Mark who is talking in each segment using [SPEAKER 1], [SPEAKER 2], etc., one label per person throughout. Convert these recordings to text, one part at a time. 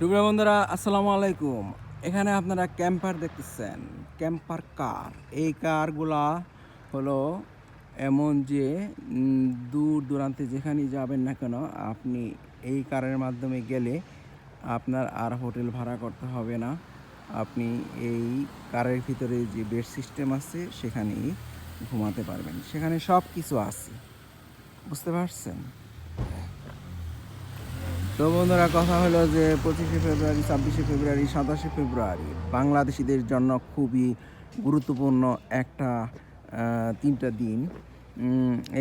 [SPEAKER 1] সুপ্রিয় বন্ধুরা, আসসালামু আলাইকুম। এখানে আপনারা ক্যাম্পার দেখতেছেন। ক্যাম্পার কার? এই কারগুলা হলো এমন যে দূর দূরান্তে যেখানেই যাবেন না কেন, আপনি এই কারের মাধ্যমে গেলে আপনার আর হোটেল ভাড়া করতে হবে না। আপনি এই কারের ভিতরে যে বেড সিস্টেম আছে, সেখানেই ঘুমাতে পারবেন। সেখানে সব কিছু আছে। বুঝতে পারছেন? তো বন্ধুরা কথা হলো যে পঁচিশে ফেব্রুয়ারি ছাব্বিশে ফেব্রুয়ারি সাতাশে ফেব্রুয়ারি বাংলাদেশিদের জন্য খুবই গুরুত্বপূর্ণ একটা তিনটা দিন।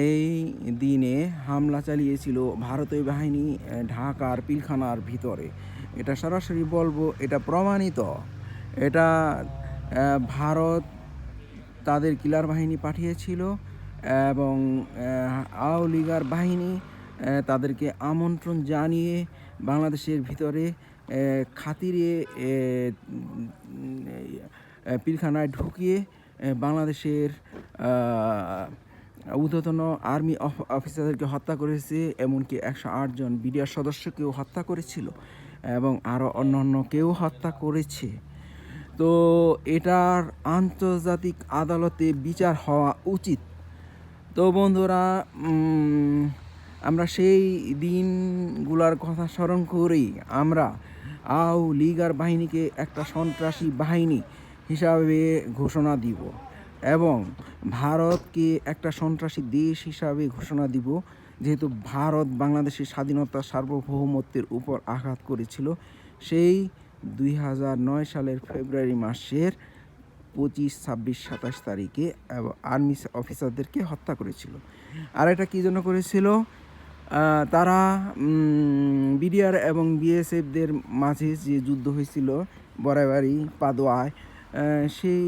[SPEAKER 1] এই দিনে হামলা চালিয়েছিল ভারতীয় বাহিনী ঢাকার পিলখানার ভিতরে। এটা সরাসরি বলব এটা প্রমাণিত। এটা ভারত তাদের কিলার বাহিনী পাঠিয়েছিল এবং আহ, আওয়ামী লীগার বাহিনী তাদেরকে আমন্ত্রণ জানিয়ে বাংলাদেশের ভিতরে খাতিরে পিলখানায় ঢুকিয়ে বাংলাদেশের ঊর্ধ্বতন আর্মি অফ- অফিসারদেরকে হত্যা করেছে, এমনকি একশো জন বিডিআর সদস্যকেও হত্যা করেছিল এবং আরও অন্য অন্য কেউ হত্যা করেছে। তো এটার আন্তর্জাতিক আদালতে বিচার হওয়া উচিত। তো বন্ধুরা আমরা সেই দিনগুলার কথা স্মরণ করেই আমরা আও লিগার বাহিনীকে একটা সন্ত্রাসী বাহিনী হিসাবে ঘোষণা দিব এবং ভারতকে একটা সন্ত্রাসী দেশ হিসাবে ঘোষণা দিব। যেহেতু ভারত বাংলাদেশের স্বাধীনতা সার্বভৌমত্বের উপর আঘাত করেছিল, সেই দুই হাজার নয় সালের ফেব্রুয়ারি মাসের পঁচিশ, ছাব্বিশ, সাতাশ তারিখে আর্মি অফিসারদেরকে হত্যা করেছিল। আর এটা কী জন্য করেছিল? তারা বিডিআর এবং বিএসএফদের মাঝে যে যুদ্ধ হয়েছিল বরাবারি পাদোয়ায় সেই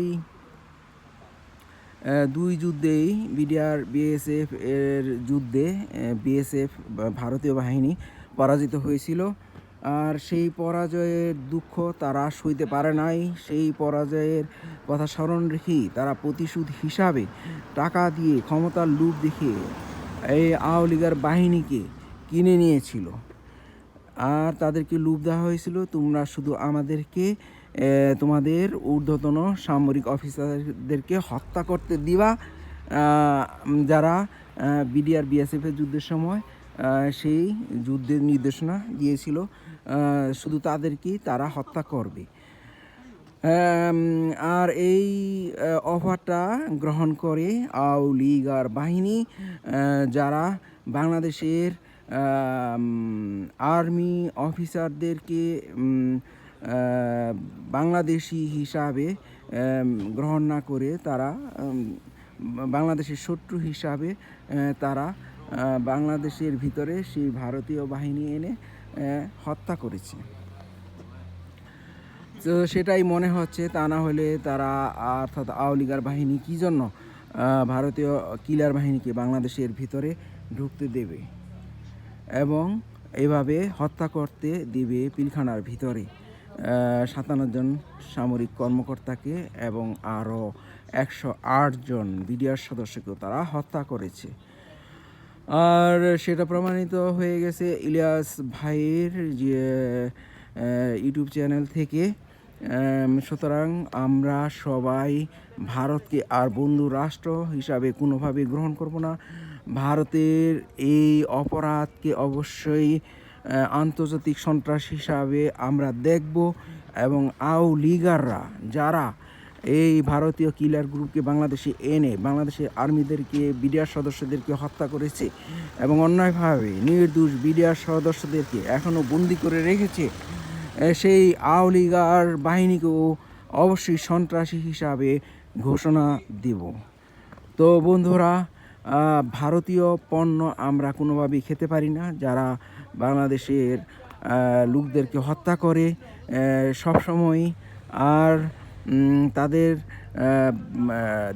[SPEAKER 1] দুই যুদ্ধেই বিডিআর, বিএসএফ এর যুদ্ধে বিএসএফ ভারতীয় বাহিনী পরাজিত হয়েছিল। আর সেই পরাজয়ের দুঃখ তারা সইতে পারে নাই। সেই পরাজয়ের কথা স্মরণ রেখেই তারা প্রতিশোধ হিসাবে টাকা দিয়ে ক্ষমতার লুপ দেখিয়ে এই আওয়ামী লীগের বাহিনীকে কিনে নিয়েছিল। আর তাদেরকে লুপ দেওয়া হয়েছিল, তোমরা শুধু আমাদেরকে তোমাদের ঊর্ধ্বতন সামরিক অফিসারদেরকে হত্যা করতে দিবা। যারা বিডিআর বিএসএফের যুদ্ধের সময় সেই যুদ্ধের নির্দেশনা দিয়েছিল। শুধু তাদেরকেই তারা হত্যা করবে। আর এই অফারটা গ্রহণ করে আওয়ামী লীগ আর বাহিনী যারা বাংলাদেশের আর্মি অফিসারদেরকে বাংলাদেশি হিসাবে গ্রহণ না করে তারা বাংলাদেশের শত্রু হিসাবে তারা বাংলাদেশের ভিতরে সেই ভারতীয় বাহিনী এনে হত্যা করেছে। তো সেটাই মনে হচ্ছে, তা না হলে তারা অর্থাৎ আওয়ামী বাহিনী কী জন্য ভারতীয় কিলার বাহিনীকে বাংলাদেশের ভিতরে ঢুকতে দেবে? এবং এভাবে হত্যা করতে দিবে পিলখানার ভিতরে সাতান্ন জন সামরিক কর্মকর্তাকে এবং আরও একশো জন বিডিআর সদস্যকেও তারা হত্যা করেছে। আর সেটা প্রমাণিত হয়ে গেছে ইলিয়াস ভাইয়ের যে ইউটিউব চ্যানেল থেকে। সুতরাং আমরা সবাই ভারতকে আর বন্ধু রাষ্ট্র হিসাবে কোনোভাবে গ্রহণ করব না। ভারতের এই অপরাধকে অবশ্যই আন্তর্জাতিক সন্ত্রাস হিসাবে আমরা দেখব এবং আও লিগাররা যারা এই ভারতীয় কিলার গ্রুপকে বাংলাদেশে এনে, বাংলাদেশের আর্মিদেরকে, বিডিআর সদস্যদেরকে হত্যা করেছে এবং অন্যায়ভাবে নির্দোষ বিডিআর সদস্যদেরকে এখনও বন্দি করে রেখেছে। সেই আওলিগার বাহিনীকেও অবশ্যই সন্ত্রাসী হিসাবে ঘোষণা দিব। তো বন্ধুরা ভারতীয় পণ্য আমরা কোনোভাবেই খেতে পারি না। যারা বাংলাদেশের লোকদেরকে হত্যা করে সব সময় আর তাদের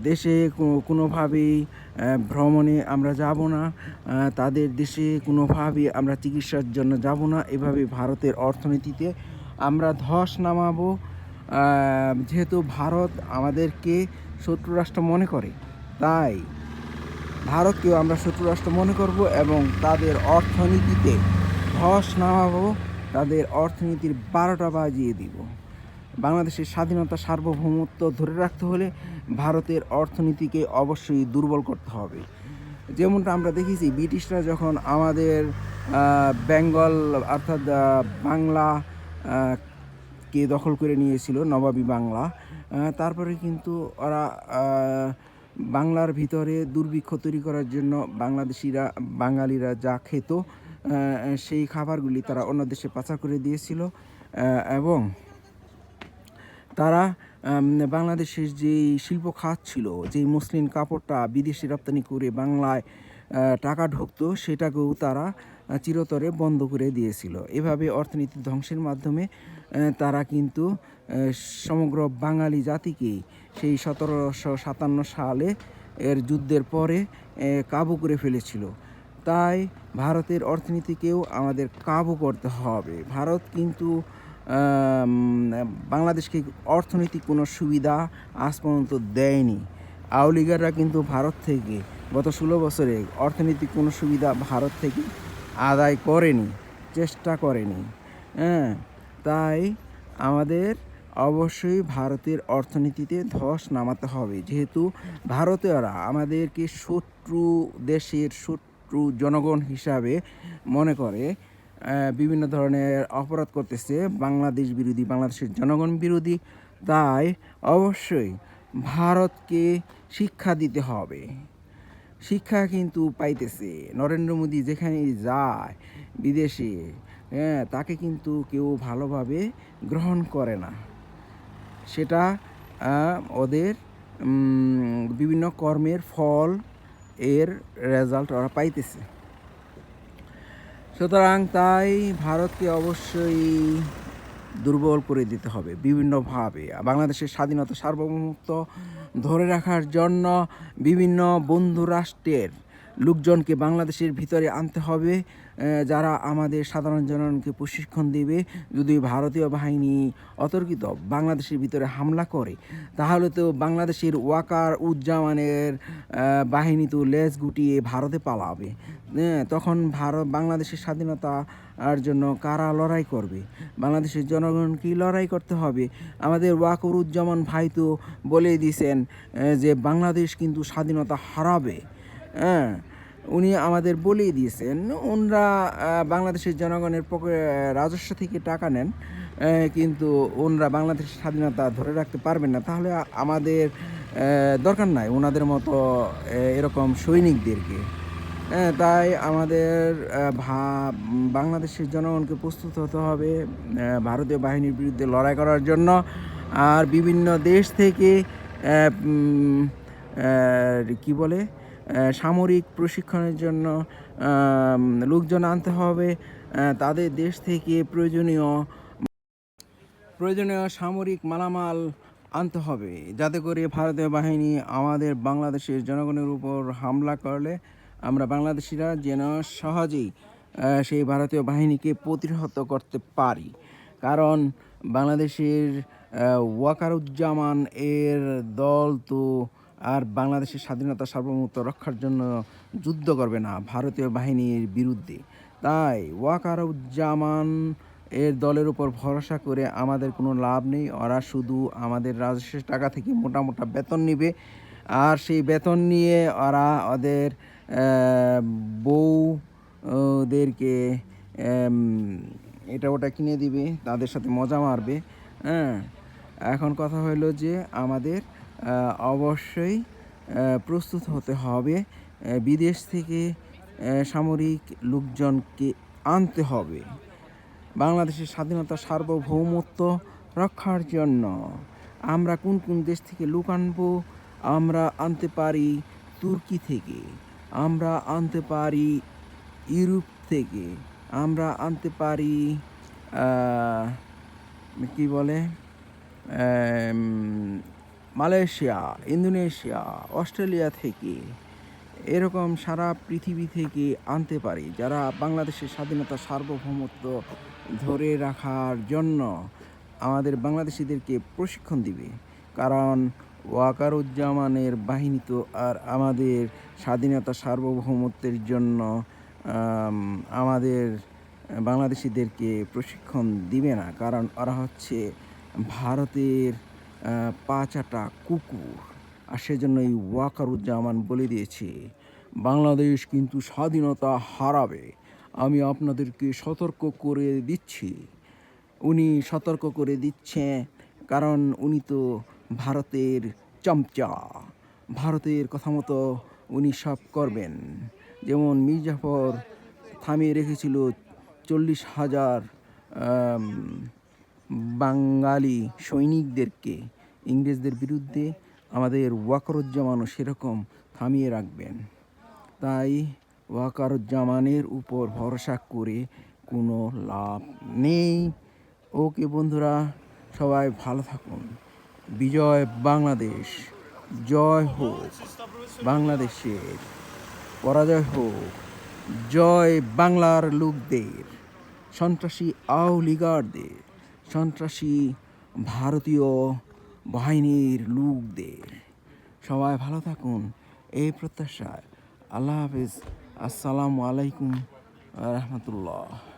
[SPEAKER 1] দেশে কোনোভাবেই ভ্রমণে আমরা যাব না। তাদের দেশে কোনোভাবেই আমরা চিকিৎসার জন্য যাব না। এভাবে ভারতের অর্থনীতিতে আমরা ধস নামাবো যেহেতু ভারত আমাদেরকে শত্রু রাষ্ট্র মনে করে, তাই ভারতকেও আমরা শত্রু রাষ্ট্র মনে করব এবং তাদের অর্থনীতিতে ধস নামাবো, তাদের অর্থনীতির বারোটা বাজিয়ে দিব। বাংলাদেশের স্বাধীনতা সার্বভৌমত্ব ধরে রাখতে হলে ভারতের অর্থনীতিকে অবশ্যই দুর্বল করতে হবে। যেমনটা আমরা দেখেছি, ব্রিটিশরা যখন আমাদের বেঙ্গল অর্থাৎ বাংলা কে দখল করে নিয়েছিল নবাবী বাংলা। তারপরে কিন্তু ওরা বাংলার ভিতরে দুর্ভিক্ষ তৈরি করার জন্য বাংলাদেশিরা, বাঙালিরা যা খেত সেই খাবারগুলি তারা অন্য দেশে পাচার করে দিয়েছিল। এবং তারা বাংলাদেশের যে শিল্প খাত ছিল, যেই মসলিন কাপড়টা বিদেশে রপ্তানি করে বাংলায় টাকা ঢুকতো, সেটাকেও তারা চিরতরে বন্ধ করে দিয়েছিল। এভাবে অর্থনীতি ধ্বংসের মাধ্যমে তারা কিন্তু সমগ্র বাঙালি জাতিকে সেই সতেরোশো সাতান্ন সালে এর যুদ্ধের পরে কাবু করে ফেলেছিল। তাই ভারতের অর্থনীতিকেও আমাদের কাবু করতে হবে। ভারত কিন্তু বাংলাদেশকে অর্থনৈতিক কোনো সুবিধা আজ পর্যন্ত দেয়নি। আওলিগাররা কিন্তু ভারত থেকে গত ষোলো বছরে অর্থনৈতিক কোনো সুবিধা ভারত থেকে আদায় করেনি, চেষ্টা করেনি। হ্যাঁ তাই আমাদের অবশ্যই ভারতের অর্থনীতিতে ধস নামাতে হবে। যেহেতু ভারতীয়রা আমাদেরকে শত্রু দেশের শত্রু জনগণ হিসাবে মনে করে বিভিন্ন ধরনের অপরাধ করতেছে, বাংলাদেশ বিরোধী, বাংলাদেশের জনগণ বিরোধী। তাই অবশ্যই ভারতকে শিক্ষা দিতে হবে। শিক্ষা কিন্তু পাইতেছে। নরেন্দ্র মোদী যেখানে যায় বিদেশে হ্যাঁ তাকে কিন্তু কেউ ভালোভাবে গ্রহণ করে না। সেটা ওদের বিভিন্ন কর্মের ফল এর রেজাল্ট ওরা পাইতেছে। সুতরাং তাই ভারতকে অবশ্যই দুর্বল করে দিতে হবে বিভিন্নভাবে। বাংলাদেশের স্বাধীনতা সার্বভৌমত্ব ধরে রাখার জন্য বিভিন্ন বন্ধু রাষ্ট্রের লোকজনকে বাংলাদেশের ভিতরে আনতে হবে। যারা আমাদের সাধারণ জনগণকে প্রশিক্ষণ দেবে, যদি ভারতীয় বাহিনী অতর্কিত বাংলাদেশের ভিতরে হামলা করে, তাহলে তো বাংলাদেশের ওয়াকার উজ্জামানের বাহিনী তো লেজ গুটিয়ে ভারতে পালাবে। তখন ভারত বাংলাদেশের স্বাধীনতা আর জন্য কারা লড়াই করবে? বাংলাদেশের জনগণকে লড়াই করতে হবে? আমাদের ওয়াকরুজ্জামান ভাই তো বলেই দিয়েছেন যে বাংলাদেশ কিন্তু স্বাধীনতা হারাবে। হ্যাঁ উনি আমাদের বলেই দিয়েছেন, ওনরা বাংলাদেশের জনগণের রাজস্ব থেকে টাকা নেন কিন্তু ওনরা বাংলাদেশের স্বাধীনতা ধরে রাখতে পারবেন না। তাহলে আমাদের দরকার নাই ওনাদের মতো এরকম সৈনিকদেরকে। তাই আমাদের ভা- বাংলাদেশের জনগণকে প্রস্তুত হতে হবে ভারতীয় বাহিনীর বিরুদ্ধে লড়াই করার জন্য। আর বিভিন্ন দেশ থেকে কি বলে? সামরিক প্রশিক্ষণের জন্য লোকজন আনতে হবে তাদের দেশ থেকে প্রয়োজনীয় প্রয়োজনীয় সামরিক মালামাল আনতে হবে, যাতে করে ভারতীয় বাহিনী আমাদের বাংলাদেশের জনগণের উপর হামলা করলে আমরা বাংলাদেশিরা যেন সহজেই সেই ভারতীয় বাহিনীকে প্রতিহত করতে পারি। কারণ বাংলাদেশের ওয়াকারুজ্জামান এর দল তো আর বাংলাদেশের স্বাধীনতা সার্বভৌমত্ব রক্ষার জন্য যুদ্ধ করবে না ভারতীয় বাহিনীর বিরুদ্ধে। তাই ওয়াকারুজ্জামান এর দলের উপর ভরসা করে আমাদের কোনো লাভ নেই। ওরা শুধু আমাদের রাজস্বের টাকা থেকে মোটা মোটা বেতন নেবে। আর সেই বেতন নিয়ে ওরা ওদের আহ, বউ ওদেরকে এম, এটা ওটা কিনে দিবে তাদের সাথে মজা মারবে। হ্যাঁ এখন কথা হলো যে আমাদের অবশ্যই প্রস্তুত হতে হবে। বিদেশ থেকে সামরিক লোকজনকে আনতে হবে। বাংলাদেশের স্বাধীনতা সার্বভৌমত্ব রক্ষার জন্য আমরা কোন কোন দেশ থেকে লোক আনব, আমরা আনতে পারি তুর্কি থেকে, আমরা আনতে পারি ইউরোপ থেকে, আমরা আনতে পারি কি বলে মালয়েশিয়া, ইন্দোনেশিয়া, অস্ট্রেলিয়া থেকে এরকম সারা পৃথিবী থেকে আনতে পারি, যারা বাংলাদেশের স্বাধীনতা সার্বভৌমত্ব ধরে রাখার জন্য আমাদের বাংলাদেশিদেরকে প্রশিক্ষণ দিবে। কারণ ওয়াকারুজ্জামানের বাহিনী তো আর আমাদের স্বাধীনতা সার্বভৌমত্বের জন্য আমাদের বাংলাদেশিদেরকে প্রশিক্ষণ দিবে না। কারণ ওরা হচ্ছে ভারতের পাঁচাটা কুকুর। আর সেজন্য এই ওয়াকারুজ্জামান বলে দিয়েছে, বাংলাদেশ কিন্তু স্বাধীনতা হারাবে। আমি আপনাদেরকে সতর্ক করে দিচ্ছি। উনি সতর্ক করে দিচ্ছে, কারণ উনি তো ভারতের চামচা। ভারতের কথা মতো উনি সব করবেন। যেমন মির্জাফর থামিয়ে রেখেছিল চল্লিশ হাজার বাঙালি সৈনিকদেরকে ইংরেজদের বিরুদ্ধে আমাদের ওয়াকরুজ্জামানও সেরকম থামিয়ে রাখবেন। তাই ওয়াকারুজ্জামানের উপর ভরসা করে কোনো লাভ নেই। ওকে বন্ধুরা, সবাই ভালো থাকুন। বিজয় বাংলাদেশ। জয় হোক বাংলাদেশের। পরাজয় হোক। জয় বাংলার লোকদের। সন্ত্রাসী আওলিগারদের সন্ত্রাসী ভারতীয় বাহিনীর লোকদের। সবাই ভালো থাকুন। এই প্রত্যাশায় আল্লাহ হাফিজ। আসসালামু আলাইকুম রহমতুল্লাহ।